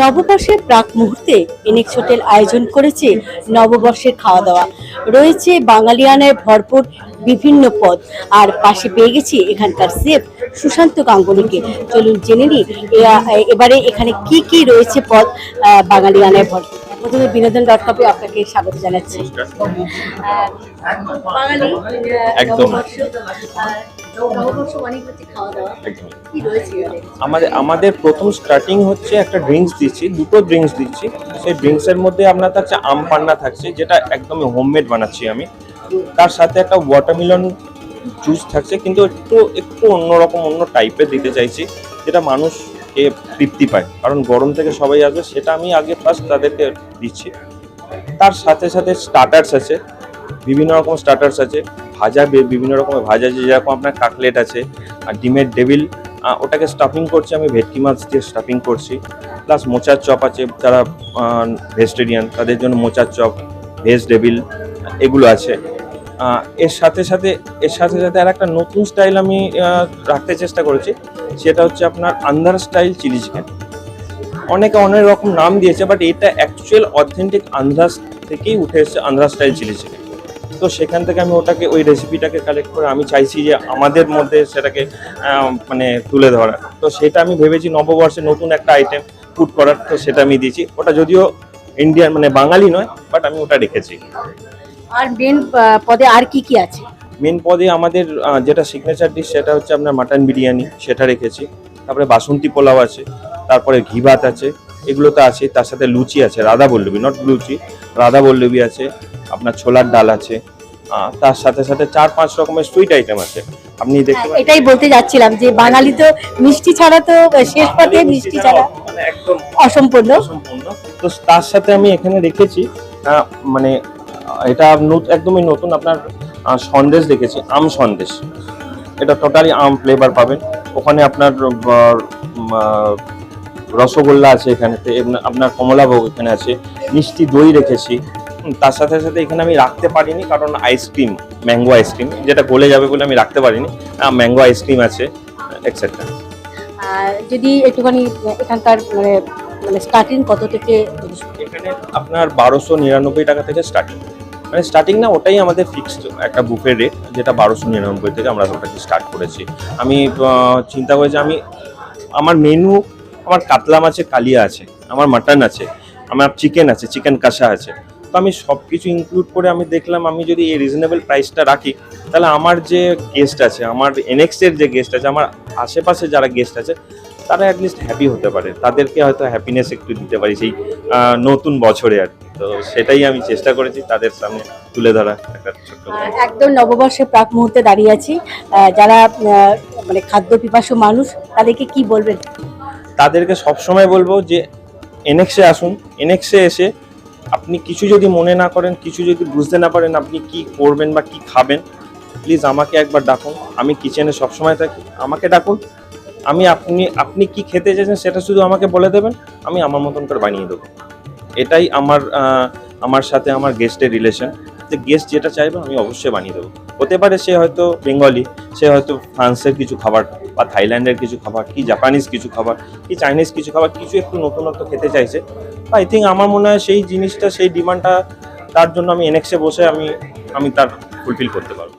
নববর্ষের প্রাক মুহূর্তে এনেক্স হোটেল আয়োজন করেছে নববর্ষের খাওয়া দাওয়া রয়েছে বাঙালিয়ানায় ভরপুর বিভিন্ন পদ। আর পাশে পেয়ে গেছি এখানকার সেফ সুশান্ত গাঙ্গুলিকে। চলুন জেনে নিই এবারে এখানে কি কি রয়েছে পদ বাঙালিয়ানায় ভরপুর। প্রথমে বিনোদন ডট কমে আপনাকে স্বাগত জানাচ্ছি। বাঙালি একদম। আমাদের আমাদের প্রথম স্টার্টিং হচ্ছে একটা ড্রিঙ্কস দিচ্ছি দুটো ড্রিঙ্কস দিচ্ছি। সেই ড্রিঙ্কসের মধ্যে আপনার থাকছে আম পান্না থাকছে যেটা একদমই হোমমেড বানাচ্ছি আমি। তার সাথে একটা ওয়াটারমেলন জুস থাকছে কিন্তু একটু একটু অন্যরকম অন্য টাইপের দিতে চাইছি যেটা মানুষকে তৃপ্তি পায়। কারণ গরম থেকে সবাই আসবে সেটা আমি আগে ফার্স্ট তাদেরকে দিচ্ছি। তার সাথে সাথে স্টার্টার্স আছে বিভিন্ন রকম স্টার্টার্স আছে। ভাজা বিভিন্ন রকমের ভাজা আছে যেরকম আপনার কাটলেট আছে, আর ডিমের ডেভিল ওটাকে স্টাফিং করছি আমি, ভেটকি মাছ দিয়ে স্টাফিং করছি। প্লাস মোচার চপ আছে যারা ভেজিটেরিয়ান তাদের জন্য মোচার চপ ভেজ ডেভিল, এগুলো আছে। এর সাথে সাথে, এর সাথে সাথে আর একটা নতুন স্টাইল আমি রাখতে চেষ্টা করেছি। সেটা হচ্ছে আপনার আন্ধার স্টাইল চিলি চিকেন অনেকে অনেক রকম নাম দিয়েছে বাট এটা অ্যাকচুয়াল অথেন্টিক আন্ধ্রা থেকেই উঠে এসেছে আন্ধ্রা স্টাইল চিলি চিকেন তো সেখান থেকে আমি ওটাকে ওই রেসিপিটাকে কালেক্ট করে আমি চাইছি যে আমাদের মধ্যে সেটাকে মানে তুলে ধরার। তো সেটা আমি ভেবেছি নববর্ষে নতুন একটা আইটেম ফুড করার তো সেটা আমি দিয়েছি। ওটা যদিও ইন্ডিয়ান মানে বাঙালি নয় বাট আমি ওটা রেখেছি। আর মেন পদে আর কি কি আছে? মেন পদে আমাদের যেটা সিগনেচার ডিশ সেটা হচ্ছে আপনার মাটন বিরিয়ানি সেটা রেখেছি। তারপরে বাসন্তী পোলাও আছে তারপরে ঘি ভাত আছে এগুলো তো আছে তার সাথে লুচি আছে রাধা বল্লবী নট লুচি রাধা বল্লবী আছে আপনার ছোলার ডাল আছে। তার সাথে সাথে চার পাঁচ রকমের সুইট আইটেম আছে। আপনি দেখতে হ্যাঁ, এটাই বলতে যাচ্ছিলাম যে বাঙালি তো মিষ্টি ছাড়া তো শেষ পথে মিষ্টি ছাড়া মানে একদম অসম্পূর্ণ। সম্পূর্ণ তো তার সাথে আমি এখানে রেখেছি মানে এটা একদমই নতুন আপনার সন্দেশ রেখেছি আম সন্দেশ। এটা টোটালি আম ফ্লেভার পাবেন। ওখানে আপনার রসগোল্লা আছে এখানেতে আপনার কমলাভোগ এখানে আছে। মিষ্টি দই রেখেছি। তার সাথে সাথে এখানে আমি রাখতে পারিনি কারণ আইসক্রিম ম্যাঙ্গো আইসক্রিম যেটা গলে যাবে বলে আমি রাখতে পারিনি। ম্যাঙ্গো আইসক্রিম আছে এক্সেট্রা যদি একটুখানি এখানকার মানে মানে স্টার্টিং কত থেকে এখানে আপনার বারোশো নিরানব্বই টাকা থেকে স্টার্টিং মানে স্টার্টিং না ওটাই আমাদের ফিক্সড একটা বুফের রেট যেটা বারোশো নিরানব্বই থেকে আমরা ওটাকে স্টার্ট করেছি। আমি চিন্তা করেছি আমি আমার মেনু আমার কাতলা মাছের কালিয়া আছে আমার মাটন আছে আমার চিকেন আছে চিকেন কষা আছে। তো আমি সব কিছু ইনক্লুড করে আমি দেখলাম আমি যদি এই রিজনেবল প্রাইসটা রাখি তাহলে আমার যে গেস্ট আছে আমার এনএক্সের যে গেস্ট আছে আমার আশেপাশে যারা গেস্ট আছে তারা অ্যাটলিস্ট হ্যাপি হতে পারে। তাদেরকে হয়তো হ্যাপিনেস একটু দিতে পারি সেই নতুন বছরে আর কি। তো সেটাই আমি চেষ্টা করেছি তাদের সামনে তুলে ধরা একটা ছোট্ট একদম নববর্ষের প্রাক মুহূর্তে দাঁড়িয়ে আছি। যারা মানে খাদ্য পিপাসু মানুষ তাদেরকে কি বলবেন? তাদেরকে সবসময় বলব যে এনএক্সে আসুন। এনএক্সে এসে আপনি কিছু যদি মনে না করেন, কিছু যদি বুঝতে না পারেন আপনি কি করবেন বা কি খাবেন প্লিজ আমাকে একবার ডাকুন। আমি কিচেনে সবসময় থাকি। আমাকে ডাকুন। আমি আপনি আপনি কি খেতে চাইছেন সেটা শুধু আমাকে বলে দেবেন। আমি আমার মতন করে বানিয়ে দেবো। এটাই আমার আমার সাথে আমার গেস্টের রিলেশন যে গেস্ট যেটা চাইবে আমি অবশ্যই বানিয়ে দেবো। হতে পারে সে হয়তো বেঙ্গলি সে হয়তো ফ্রান্সের কিছু খাবার। বা থাইল্যান্ডের কিছু খাবার, কি জাপানিজ কিছু খাবার, কি চাইনিজ কিছু খাবার, কিছু একটু নতুনত্ব খেতে চাইছে। আই থিঙ্ক আমার মনে হয় সেই জিনিসটা, সেই ডিমান্ডটা, তার জন্য আমি এনএক্সে বসে আমি আমি তার ফুলফিল করতে পারব।